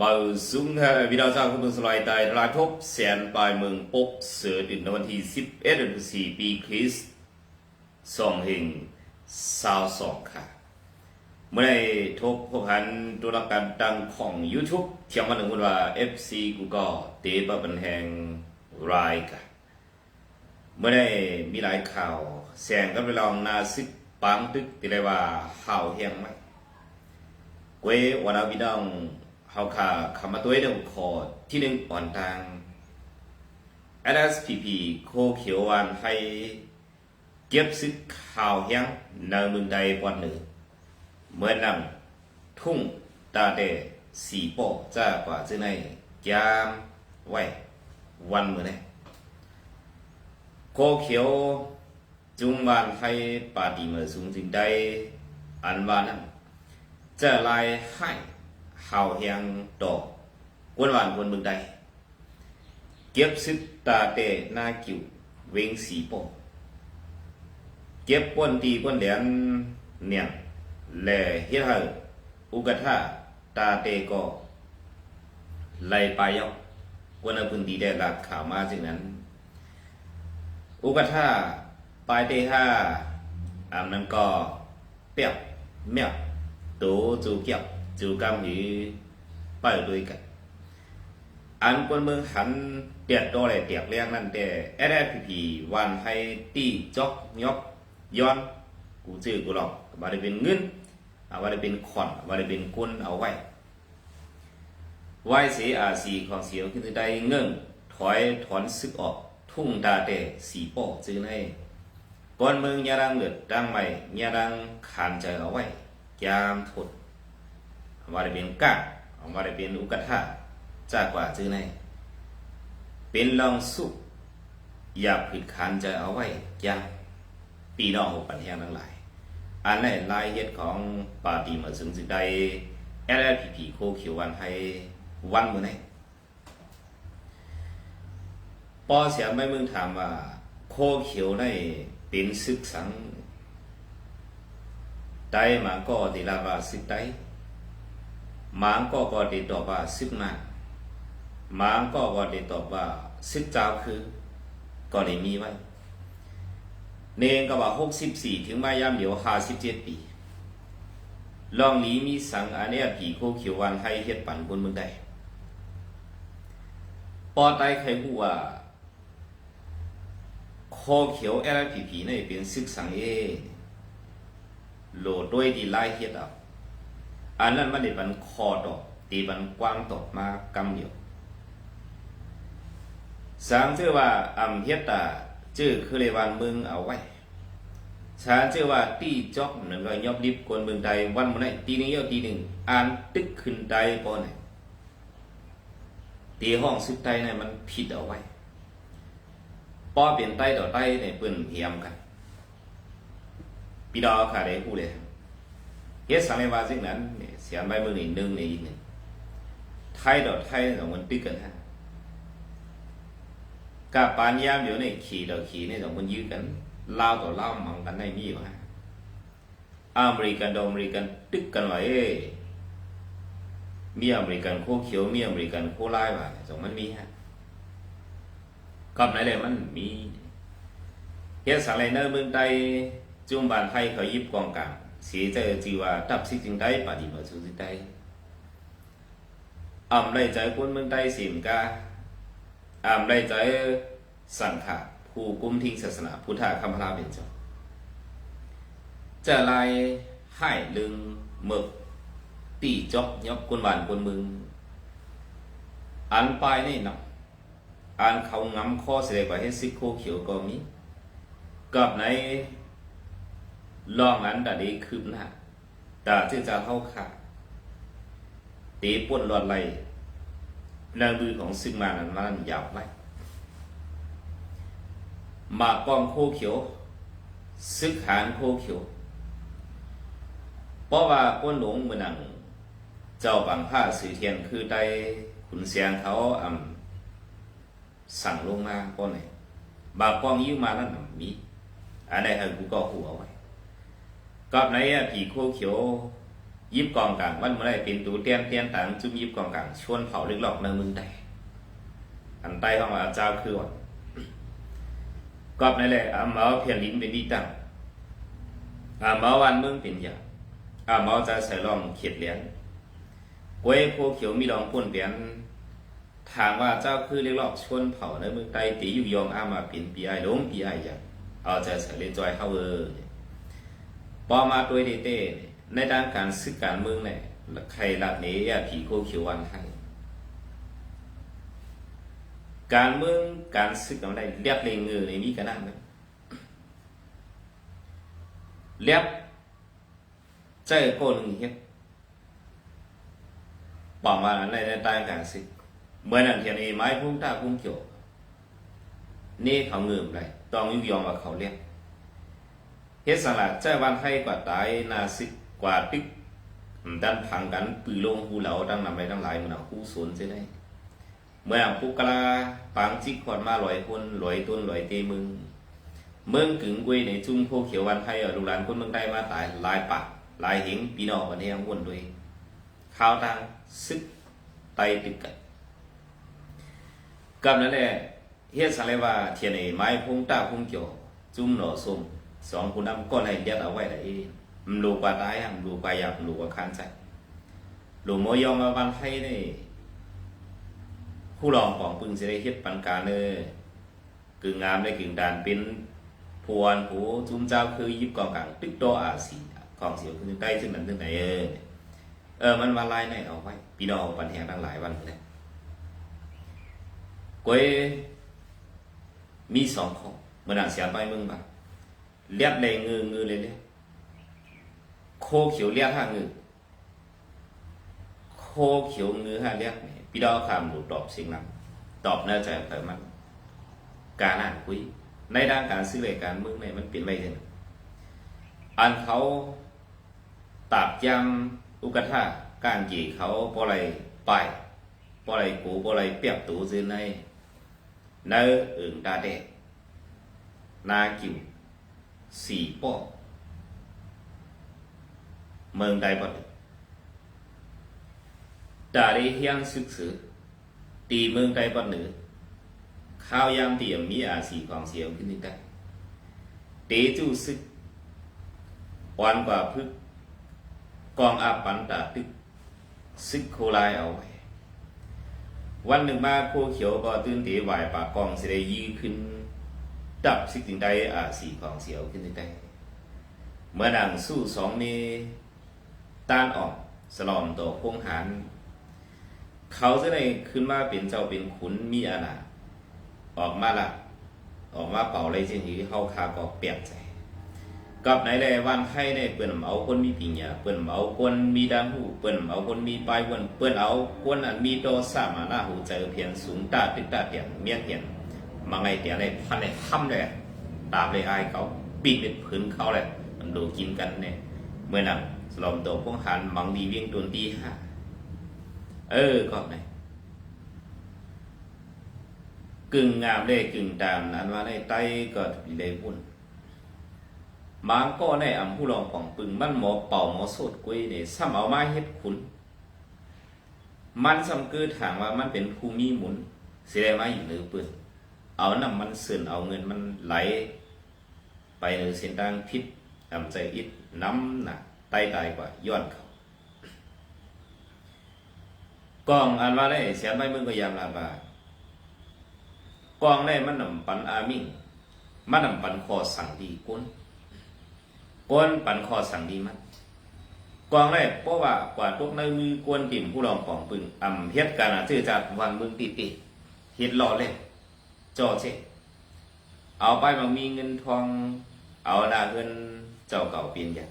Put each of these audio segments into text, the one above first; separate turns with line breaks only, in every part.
มาซุ้มฮะวิดาจ้างคุณสลายตายทลายทบแสนปลายเมืองปกเสือดินในวันที่11เดือน4ปีคริสต์สองเฮงสาวสองค่ะ เมื่อได้ทบพบหันตัวรับการดังของ YouTube เที่ยงวันหนึ่งวันว่า FC กูก็เตะบะบันแหงรายกันเมื่อได้มีหลายข่าวแสงกันไปลองนาซิกปังตึกที่เรียว่าห่าวเฮียงไหมกววันอาวิดอง เฮาขาคำมาตัวเดียวขอที่หนึ่งอ่อนทาง LSPP โคเขียววันให้เก็บซึกข่าวเฮียงในเมืองใดวันหนึ่งเมื่อนั้นทุ่งตาเดสีปอจ้ากว่าจะในยามไว้วันเมื่อนี้โคเขียวจุงวันให้ปาดีเมื่อสูงจึงได้อันวานั้นจะลายให้ เฮาเฮียงดอกกวนหวานกวนเมืองใด เก็บซึกตาเตหน้ากิวเวงสีโปเก็บป้นตีป้นเหรียญเนี่ยแลเฮ็ดให้อุกทาตาเตก็ไล่ไปยอกกวนอพื้นที่ได้หลักข่าวมาจึงนั้น อุกทาปลายเตห้าอามนั้นก็เปียบเมียบ tổ chủ kiệp chủ cam hí bảy đôi cả anh quân mương hắn tiệt đo lại tiệt liang นั่นแต่ SFP วันให้ตีจอกยอกย้อนกูจื้อกูหรอกว่าได้เป็นเงินอ่าว่าได้เป็นขอนว่าได้เป็นกุนเอาไว้ไว้เสียอาสีของเสียวขึ้นได้เงินถอยถอนซึกออก ทุ่งตาแต่สีป่อจื้อในก่อนเมืองยาดังเลือดดังใหม่ยาดังขานใจเอาไว้ยามทด ว่าได้เป็นก้าว่าได้เป็นอุกทาจากกว่าจื้อในเป็นลองสุอย่าผิดคันจะเอาไว้ยามปีน้องหกปันแห้งทั้งหลาย อันในรายเฮ็ดของปาตีมาซึ่งสิได้ LLPP โคเขียววันให้วันมื้อไหนปอเสียไม่มึงถามว่า โคเขียวในเป็นศึกสัง tay mà có thì là vào sức tay mà có có thì tỏ vào sức mạng mà có có thì tỏ vào sức trao khứ có để มีไว้เนงก็ว่า64ถึงมายามเดียว57ปีลองนี้มีสังอันเนี้ยผีโคเขียววันให้เฮ็ดปั่นบนเมืองใดปอไตใครฮู้ว่าโคเขียว LPP นี่เป็นศึกสังเอโหลดด้วยดีไล่เฮ็ดเอา อันนั้นมันเด้ปันคอดอกตีปันกว้างตกมากำเดียวสังชื่อว่าอัมเฮตาชื่อคือเลวันมึงเอาไว้ฉันชื่อว่าตีจอกหนึ่งก็ยอบดิบคนเมืองใดวันมื่อไหนตีนี้ยอะตีหนึ่งอ่านตึกขึ้นใดปอนไหนตีห้องซึกใจในมันผิดเอาไว้ป้อเปลี่ยนใต้ต่อใต้ในเปื่นเฮียมกันปีดอค่ะเด็กผู้เลยเฮ็ดสังเลวาสิ่งนั้นเนี่ย 想买么你弄你呢，太到太让我对跟哈，噶半夜有呢去到去呢让我ยื้อกันเล่าต่อเล่ามังกันได้มีวะอเมริกันดอเมริกันตึกกันว่าเอ้มีอเมริกันโคเขียวมีอเมริกันโคไล่ว่ะสองมันมีฮะกับไหนเลยมันมีเฮ็ดสาไรนอร์เมืองไทยจุ่มบานไทยเขายิบกองกลาง เสียใจจีว่าตับสิจึงได้ปฏิมาสุสิได้อ่ำได้ใจคนเมืองใต้สิมกาอ่ำได้ใจสังขะผู้กุมทิ้งศาสนาพุทธคำพราเป็นเจ้าจะลายให้ลึงหมึกตีจอกยกคนหวานคนมึงอันปลายนี่นาะอันเขางำข้อเสียกว่าให้ซิโคเขียวก็มีกับใน ลองนั้นแต่ดีคืบหน้าแต่ที่จะเข้าขาตีป่วนหลอดไหลแรงมือของซึ่งมานั้นมันยาวไปมากองโคเขียว ซึกหานโคเขียว เพราะว่าก้นหลงมือนัง เจ้าบางผ้าสีเทียนคือได้ขุนเสียงเขาอ่ำสั่งลงมาก้นไหนบากองยิ้วมาแล้วน่ะมี อันไหนให้กูก็หัวไว้ กับในผีโคเขียวยิบกองกลางวันเมื่อไรเป็นตูเตียนเตียนต่างจุ่มยิบกองกลางชวนเผาลึกหลอกในมืองใดอันใต้ห้องว่าเจ้าคือว่ากอบนั่นแหละอาเมาเพียนลิ้นเป็นดีตั้งอาเมาวันเมืองเป็นอย่างอาเมาจะใส่ลองเขียดเหรียญกวยโคเขียวมีลองพ่นเปลี่ยนถามว่าเจ้าคือเรียกหลอกชวนเผาในเมืองใดตีอยู่ยองอามาเป็นปีไอหลงปีไออย่างเอาใจใส่เลยจอยเข้าเออ พอมาตัวยเต้ในด้านการศึกการเมืองเนี่ยใครละเนี้ยผีโคเขียววันให้การเมืองการศึกอะไรเรียบเลยเงือในนี้ก็นั่นนะเรียบใจโกนหนึ่งเฮ็ดบอกว่าในในด้านการศึกเมื่อนั้นเทียนเอไม้พุ่งตาพุ่งเกี่ยวนี่เขาเงืออะไรต้องยุยอมว่าเขาเรียบ เฮ็ดสลัดใจวันให้กว่าตายนาสิกกว่าตึกดันพังกันปือลงหูเหลาดังนำไปทั้งหลายมันเอาคู่สวนเสียได้เมื่อปุกกลาปางจิกขอดมาลอยคนลอยต้นลอยเตมึง เมืองกึ่งกวยในจุ่มโคเขียววันไทยลูกหลานคนเมืองได้มาตายหลายปากหลายหิงปีนอกวันนี้ยังวนด้วยข้าวตังซึกไตตึกกันกับนั้นแหละเฮ็ดสังเลยว่าเทียนไอ้ไม้พงตาพงเกี่ยวจุ่มหน่อส้ม สองคนนั้นก็ให้เดียดเอาไว้เลยมันลูกว่าตายอะมันลูกว่าอยากดูกว่าคันใจลูกโมยองมาวันให้นี่ผู้รองของปึงสิได้เฮ็ดปันการเนอกึ่งงามได้กึ่งดานเป็นพวนผู้จุมเจ้าคือยิบกองกลางตึกโตอาสีของเสียวคือใต้ซึ่งนั้นซึ่งไหนเออเออมันวันลายไหนเอาไว้พี่น้องปันแหงทั้งหลายวันเลยกวยมีสองข้อเมื่อหนังเสียไปมึงบ้าง เลียบเลยงืองือเลยเนี่ยโคเขียวเลียบห้างือโคเขียวงือห้าเลียบพี่ดาวคำดูตอบสิ่งนั้นตอบน่าจะแต่มันการอ่านคุยในด้านการซื้อรายการเมืองเนี่มันเปลี่ยนไปเลยอันเขาตาบยำอุกท่าการกี่เขาปออะไรไปปออะไรกูปออะไรเปียบตูซื้อในเนื้ออื่นดาเดนากิว สี่ป้อเมืองใดบ่ดาริเฮียงศึกษอตีเมืองใดบ่เหนือข้าวยามเตียมมีอาสีของเสียวขึ้นนี่ได้เตจูซึกวันกว่าพึกกองอาปันตาตึกซึกโคลายเอาไว้วันหนึ่งมาโคเขียวก็ตื่นเตไหวปากกองเสิไดยื้อขึ้น ดับสิ่งใดอาสีของเสียวขึ้นได้เมื่อนางสู้สองเมต้านออกสลอมตัวพงหารเขาจะได้ขึ้นมาเป็นเจ้าเป็นขุนมีอาณาออกมาละออกมาเป่าอะไรเช่นนี้เข้าคาก็เปลี่ยนใจกับไหนแลวันไข่ในเปิ้นเอาคนมีปิญญาเปิ้นเอาคนมีดานหูเปิ้นเอาคนมีปลายวนเปิ้นเอาคนอันมีโตสามาหน้าหูใจเพียนสูงตาติดตาเตียนเมียเตียน มาไงเตียนในพันในค่ำเลยตามเลยไอายเขาปีกเป็นพื้นเขาเลยมันดูกินกันเนี่ยเมื่อนั้นสลอมตัวพวกหันมังดีเวียงตัวตีห้าเออก็ไหนกึ่งงามเลยกึ่งตามนั้นว่าในไตก็เลยพุ่นมางก็ในอำผู้รองของปึงมันหมอเป่าหมอสดกุ้ยเนี่ยซ้ำเอามาเฮ็ดขุนมันซ้ำคือถามว่ามันเป็นภูมิหมุนเสียมาอยู่ในปืน เอาน้ำมันเสื่นเอาเงินมันไหล ไปในเส้นทางพิษทำใจอิดน้ำหนักไตตายกว่าย้อนเขากองอันว่าได้เสียไปมึงก็ยามลาบากองได้มันนำปันอามิงมันนำปันคอสั่งดีก้นก้นปันคอสั่งดีมันกองได้เพราะว่ากว่าทุกในมือกวนติ่มผู้รองของปึงอำเฮ็ดการอาชื่อจัดวันมึงติติเฮ็ดรอเลย จ่อเช่เอาไปบางมีเงินทอง เอาหน้าเงินเจ้าเก่าเปลี่ยนอย่าง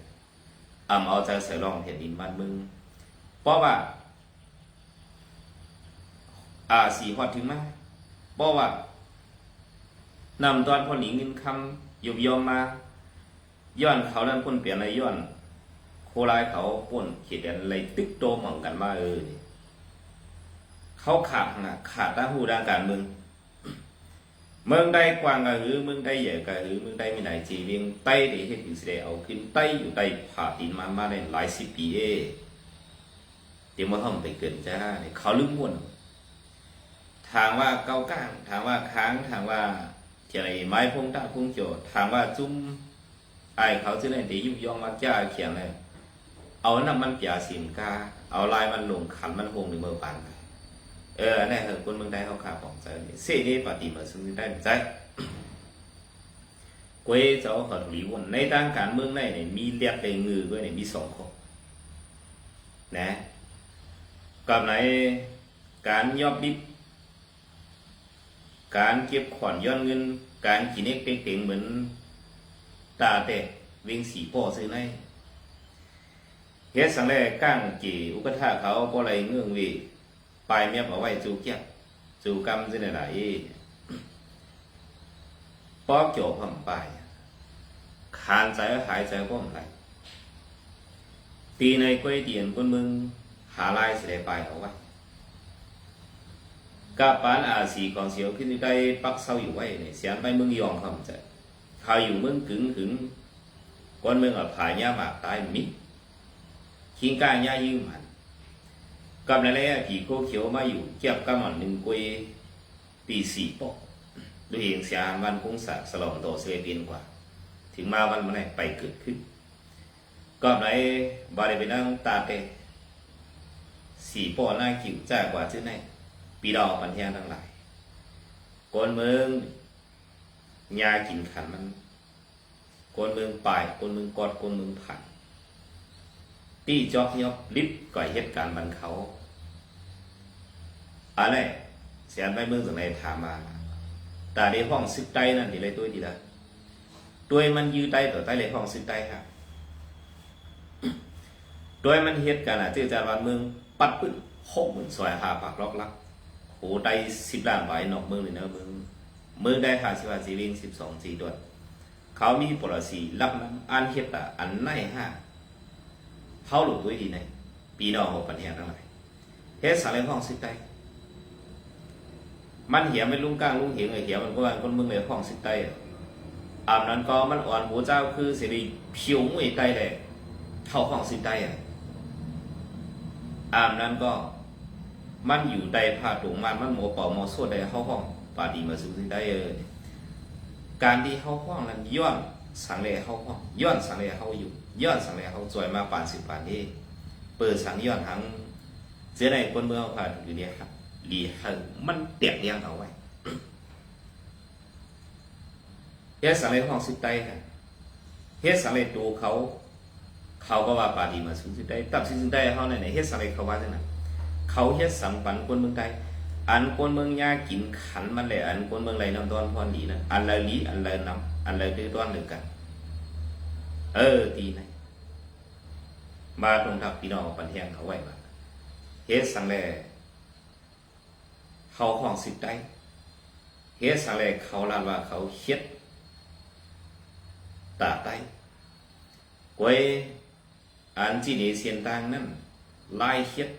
อำเอาใจใส่รองเห็นดินบ้านมึงเพราะว่า อ่าสีฮอดถึงไหมเพราะว่านำตอนพอหนีเงินคำยบยอมมา ย้อนเขานั้นพ่นเปลี่ยนอะไรย้อน โคลายเขาป่นเขียดอะไรตึกโตเหมือนกันมาเออเขาขาดนะขาดตาหูด้านการเมือง เมืองใดกว้างก็หือเมืองใดใหญ่ก็หือเมืองใดมีไหนจีเวียงใต้ที่เฮ็ดอยู่สิได้เอาขึ้นใต้อยู่ใต้ผาดินมามาได้หลายสิบปีเอตีมาห้องไปเกินจ้าเนี่ยเขาลืมม่วนทางว่าเกาก้างทางว่าค้างทางว่าเทียไรไม้พงตาพงโจทางว่าจุ้มไอายเขาจะได้ตียุบยองมักจ้าเขียนเลยเอาน้ำมันเปียสินกาเอาลายมันลงขันมันหงหรือเมื่อปัน เอออันเหรอคนเมืองใดเขาขาของใจเสียนี่ปฏิมาซึ่งได้ใจกวยเจ้าเขาถูกวนในทางการเมืองในเนี่ยมีเลียกในงือด้วยเนี่ยมีสองข้อนะกับในการยอบดิบการเก็บขอนย้อนเงิน การกินเอกเต็งเหมือนตาแต่เวงสีป่อซื้อในเฮ็ดสังแรกก้างจีอุกท่าเขาก็ไรเงื่องวี ปเมียบเอาไว้จูเกี้ยจูกรรมสิหนไหนอีป้อเกี่ยวผมไปขานใจหายใจผมไหลตีในกล้วยเตียนคนมึงหาลายสิไดไปเอาไว้กาปานอาสีกองเสียวขึ้นใกล้ปักเศร้าอยู่ไว้เนี่ยเสียงไปมึงยองคำใจขาอยู่มึงกึงถึงคนมึงอะผายยาหมากตายมิดขิงก้าหญ้ายืมมัน แหละผีโคเขียวมาอยู่เก็บกับมันหนึ่งกวยปีสี่ปอกด้วยเองเสียวันคงสักสลองโตเสียเปียนกว่า ถึงมาวันมันไหนไปเกิดขึ้นก็ไหนบาได้ไปนั่งตาเตสี่ปอหน้ากิ่วจ้ากว่าชื่อไหนปีดอกมันเทียนทั้งหลายคนเมืองยากินขันมันคนเมืองป่ายคนเมืองกอดคนเมืองผันตี้จอกยอกลิบก่อยเหตุการณ์บันเขา อะไรเสียนไปเมืองสังในถามมาแต่ในห้องซึกใต้นั่นดีเลยตัวดีละตัวมันยืดใต้ต่อใต้เลยห้องซึกใต้ครับโดยมันเหตุการณ์อะที่อาจารย์วันเมืองปัดปึ้งหกหมื่นซอยหาปากล็อกลักโอ้ได้สิบล้านใบนอกเมืองเลยนะเมืองเมืองได้หาสิบห้าสีวิ่งสิบสองสีด้วเขามีปรสีรับน้ำอันเฮ็ดอะอันไหนห้าเขาหลุดด้วยดีไหนปีนอหกปัญญาทั้งหลายเฮ็ดสารห้องสิได้ มันเหี่ยไม่ลุงกลางลุงเหี่ยงไอเหี่ยมันก็ว่าคนเมืองเลยห้องสิได้อาบนั้นก็มันอ่อนหัวเจ้าคือสิริผิวมวยได้เลยเท่าห้องสิได้อะอาบนั้นก็มันอยู่ใดผ้าถุงมันมันหมอเป่าหมอสวดใดเข้าห้องปาดีมาซื้อได้เออการที่เข้าห้องนั้นย้อนสังเลเข้าห้องย้อนสังเลเข้าอยู่ย้อนสังเลเข้าจอยมาปานสิบปานนี้เปิดสังย้อนทั้งเสียในคนเมืองผ่านอยู่เนี่ยครับ หลีหังมันเตียกเลี้ยงเอาไว้เฮ็ดสังเลห้องสิบใต้ค่ะเฮ็ดสังเลตัวเขา เขาก็ว่าปาดีมาซื้อได้ตับซื้อได้เขาในไหนเฮ็ดสังเลเขาว่าจังนั้นเขาเฮ็ดสัมปันคนเมืองใดอันคนเมืองยากินขันมันเลยอันคนเมืองไรน้ำตอนพรดีนะอันไรลีอันไรน้ำอันไรดื้อต้อนหนึ่งกัน เออตีนะมาตรงทับพี่น้องปันแหงเขาไว้มาเฮ็ดสังแล เขาของสิได้เฮสังแลเขาลานว่าเขาเฮ็ดตาได้กวยอันที่นี่เสียนต่างนั่นลายเฮ็ด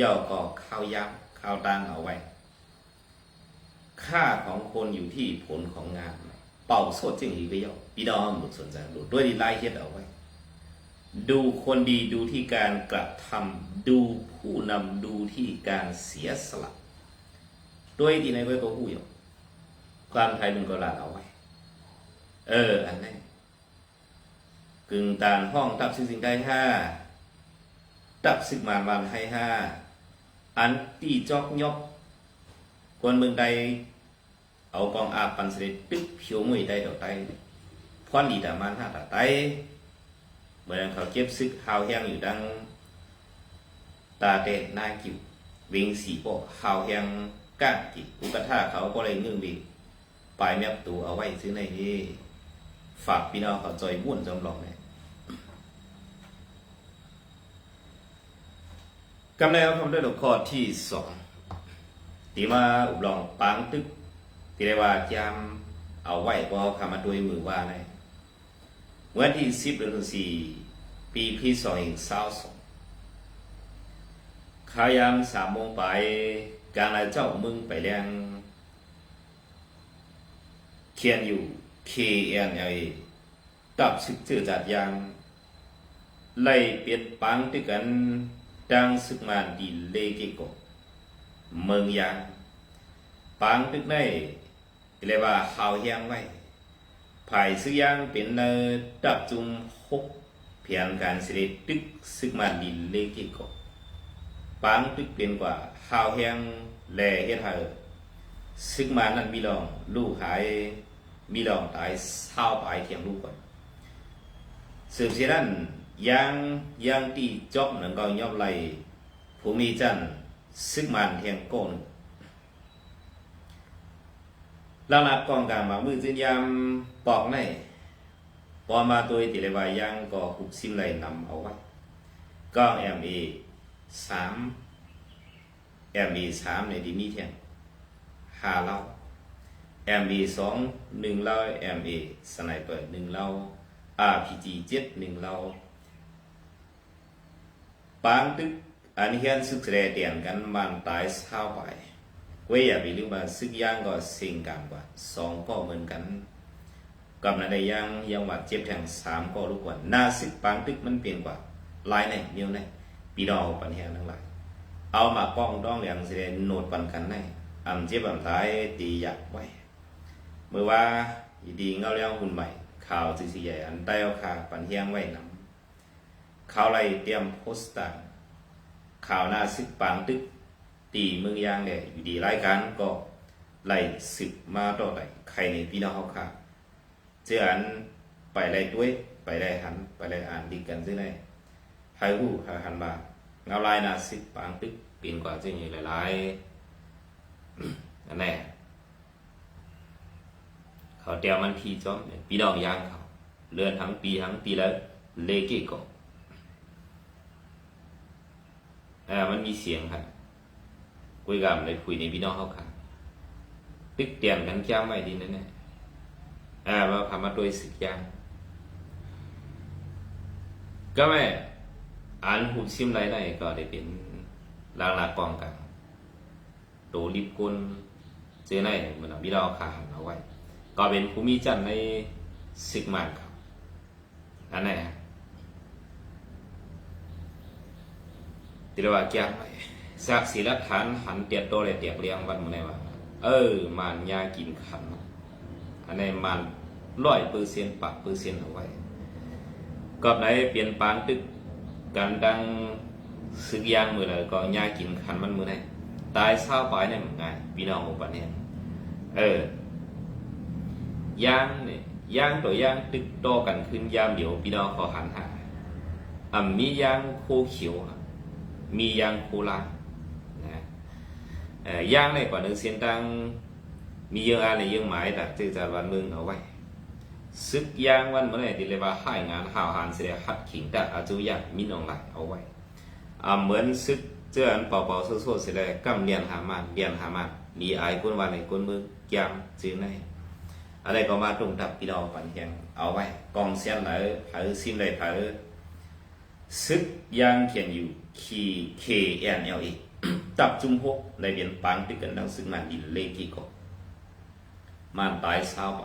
ย่อก็ข้าวยำข้าวตังเอาไว้ ค่าของคนอยู่ที่ผลของงาน เป่าโซดจึงอีกไปย่อพี่น้องหมดสนใจหลุดด้วยดีไล่เฮ็ดเอาไว้ ดูคนดีดูที่การกระทำดูผู้นำดูที่การเสียสละ ด้วยดีในไว้ก็ผู้อยู่ความไทยมันก็ลาเอาไว้ เออ อันนี้กึ่งตานห้องตับสิ่งสิ่งใดห้าตับสึกมานวันให้ห้าอันตีจอกยกคนเมืองใด เอากองอาปันเสด็จตึกเพียวมวยได้ต่อไตพอนดีแต่มันห้าต่อไตเมื่อนเขาเก็บซึกหาวแห้งอยู่ดังตาเตะหน้ากิววิงสีโปะหาวแห้ง ก้างกิอุกท่าเขาก็เลยเงื่องวิปลายแมบตูเอาไว้ซื้อในนี้ฝากพี่น้องเขาจอยม่นจำลองเนี่ยกำแล้วคำด้วยหัวข้อที่สองที่มาอุบลองปางตึกที่เรียกว่าจำเอาไว้พอคำมาด้วยมือว่าในวันที่สิบเดือนสี่ปีพีสองเองเศร้าสองขายามสามโมงไป การละเจ้ามึงไปเลี้ยงเขียนอยู่ KNL ตับสิบชื่อจัดยางไล่เปลี่ยนปังที่กันดังสึกมานดีเลเกโกเมืองยางปางตึกในเรียกว่าหาวเฮียงไว้ภายซึกยางเป็นเนอดับจุมหกเพียงการเสด็จตึกซึกมานดีเลเกโก ปางตึกเป็นกว่าหาวเฮียงแลเฮ็ดให้ซึกมานนั้นมีรองลูกหายมีรองตายเศร้าไปเทียงลูกก่อนสืบเสียนั้นยังยังตีจอบหนังก็ยอบไหลภูมิจันซึกมันเทียงโกนลาลัดกองกลางมามือจินยามปอกในพอมาตัวติเลวายังก็หุบซิมไหลนำเอาไว้กองเอ็มเอ สามเอ็มเอสามในดีมีเทียงห้าเล่าเอ็มเอสองหนึ่งเล่าเอ็มเอสไนเปอร์หนึ่งเล่า RPG เจ็ดหนึ่งเราปางตึกอันเฮียนซึกแสดงเตียนกันมันตายเศร้าไปเว้ยอย่าไปลืมว่าซึกย่างก็สิ่งกันกว่าสองก็เหมือนกันกับนั้นได้ย่างยังว่าเจ็บแทงสามก็ลูกกว่าหน้าซึกปางตึกมันเปลี่ยนกว่าลายในเดียวใน ปีดอกปัญหาทั้งหลายเอามาป้องต้องเหลียงแสดงโนดปันกันในอำเจ็บอำตายตีอยากไว้เมื่อว่าดีเงาเลี้ยงหุ่นใหม่ ข่าวสิสิใหญ่อันใต้เอาข่าปันเฮียงไว้นำข่าวไรเตรียมโพสต์ต่างข่าวหน้าซึกปางตึก ตีมือยางเนี่ยอยู่ดีรายการก็ไล่สึกมาต่อไหลใครในพี่น้องเขาค่ะเจออันไปไล่ด้วยไปไล่หัน ไปไล่อ่านดีกันซึ่งไงไฮหูหาหันมา งาลายน้าซึกปางตึกปีนกว่าจึงอย่หลายๆอันแน่เขาเตียวมันทีจอมปีดองยางเขาเลื่อนทั้งปีทั้งปีแล้วเลเกโกะอ่ามันมีเสียงครับคุยกับเลยคุยในพี่น้องเขาค่ะตึกเตียนกันแก้วไม่ดีนั่นแหละอ่าว่าพามาโดยสิกยางก็ไม่ อ่านหูซิมไรได้ก็ได้เป็นลางลากองกันโตลิบกุลเจอในเหมือนพี่เราขาหันเอาไว้ ก็เป็นภูมิจันในสิกมันครับอันไหนฮะติรว่าแก้ไปสักศิลฐานหันเตียดโตเลยเตียกเลี้ยงวันมันไหนวะเออมันยากินขันอันไหนมันร้อยเปอร์เซ็นต์ปักเปอร์เซ็นต์เอาไว้ก็ไหนเปลี่ยนปางตึก กันดังซึกยางมือเลยก็ยากินขันมันมือไหนตายเศร้าไปเนี่ยมันไงพี่น้องของปันเนี่ยเออย่างเนี่ยย่างตัวย่างตึกโตกันขึ้นยามเดี๋ยวพี่น้องขอหันหาอ่ามีย่างโคเขียวมีย่างโคลานะเออย่างในกว่าหนึ่งเสียนตังมีเยอะอะไรเยอะหมายแต่จือจะวันมืองเอาไว้ ซึกย่างวันเมื่อไหร่ที่เรียกว่าให้งานข่าวหานเสียหัดขิงแต่อาจุยากมินองไหลเอาไว้อ่าเหมือนซึกเจออันเป่าๆโซ่ๆเสียเลยกำเรียนหามันเรียนหามันมีอายคนวันในคนมือยามจื้อในอะไรก็มาตรงทับพี่น้องปันเฮียงเอาไว้กองเสียนไหนเผาซิมเลยเผาซึกยางเขียนอยู่คีเคเอ็นเอลอีจับจุ่มหกในเบียนปังติดกันดังซึ่งมันดินเลขกี่ก็มันตายเศร้าไป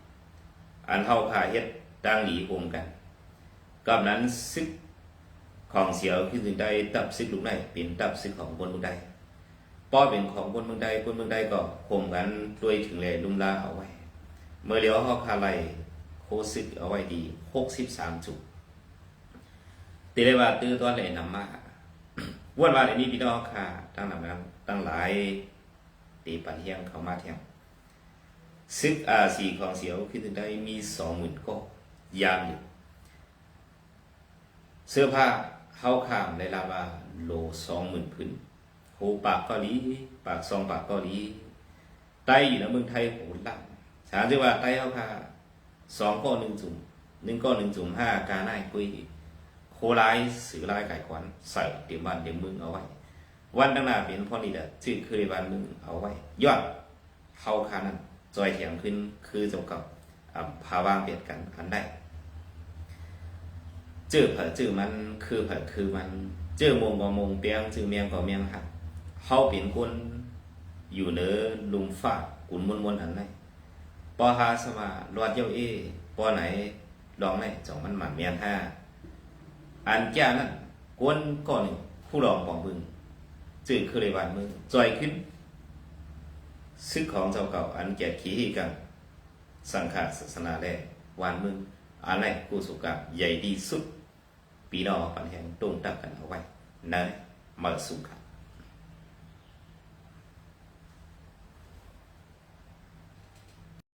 อันเท่างเมืองไทยอันเท่าค่าเฮ็ดดังหลีโอมกันกับนั้นซึกของเสียวขึ้นถึงได้ตับซึกลูกได้เป็นตับซึกของคนเมืองใดป้อเป็นของคนเมืองใดคนเมืองใดก็ข่มกันด้วยถึงเลลุ่มลาเอาไว้ เมื่อเลี้ยวเขาคาไลโคซึกเอาไว้ดีหกสิบสามจุดตีเลยว่าตื้อตัวเลยนำมาวันว่าเดี๋ยวนี้พี่น้องค่ะตั้งนำนั้นตั้งหลายตีปันเทียงเขามาเทียง ซึกอาสีของเสียวขึ้นถึงได้มีสองหมื่นก็ยามอยู่ เสื้อผ้าเข้าข้ามในลาวาโลสองหมื่นพื้นโหปากเกาหลีปากซองปากเกาหลีไต้อยู่ในเมืองไทยโหล่ำถามที่ว่าไต้เขาค่ะสองก้อหนึ่งจุ่มหนึ่งก้อหนึ่งจุ่มห้าการน่ายกุยโคร้ายสื่อร้ายไก่ขวัญใส่เตรียมบ้านเตรียมมืองเอาไว้ วันตั้งหน้าเป็นพ่อนี่แหละชื่อคือในบ้านมืองเอาไว้ยอดเฮาคานั้น จอยแข็งขึ้นคือจ้าเก่าอ่าวางเปลี่ยนกันอันได้จื้อเผอจื้อมันคือเผอคือมันจื้อมงบ่มงเปียงจื้อเมียงบ่เมียงหักเฮาเป็นคนอยู่เนือลุมฟ้ากุนมนมนอันไหนปอหาสมาลวดเย้าเอปอไหนลองไหนจองมันหมันเมียนห้าอันจ้านั้นกวนก่อนผู้รองปองบึงจื้อคือเลยวันมือจอยขึ้น ซึกของเจ้าเก่าอันแก่ขี้กันสังฆาศาสนาแรกวานมึงอะไรกูสุกับใหญ่ดีสุดปีนอปันแห่งตรงตักกันเอาไว้นะมาสุขะ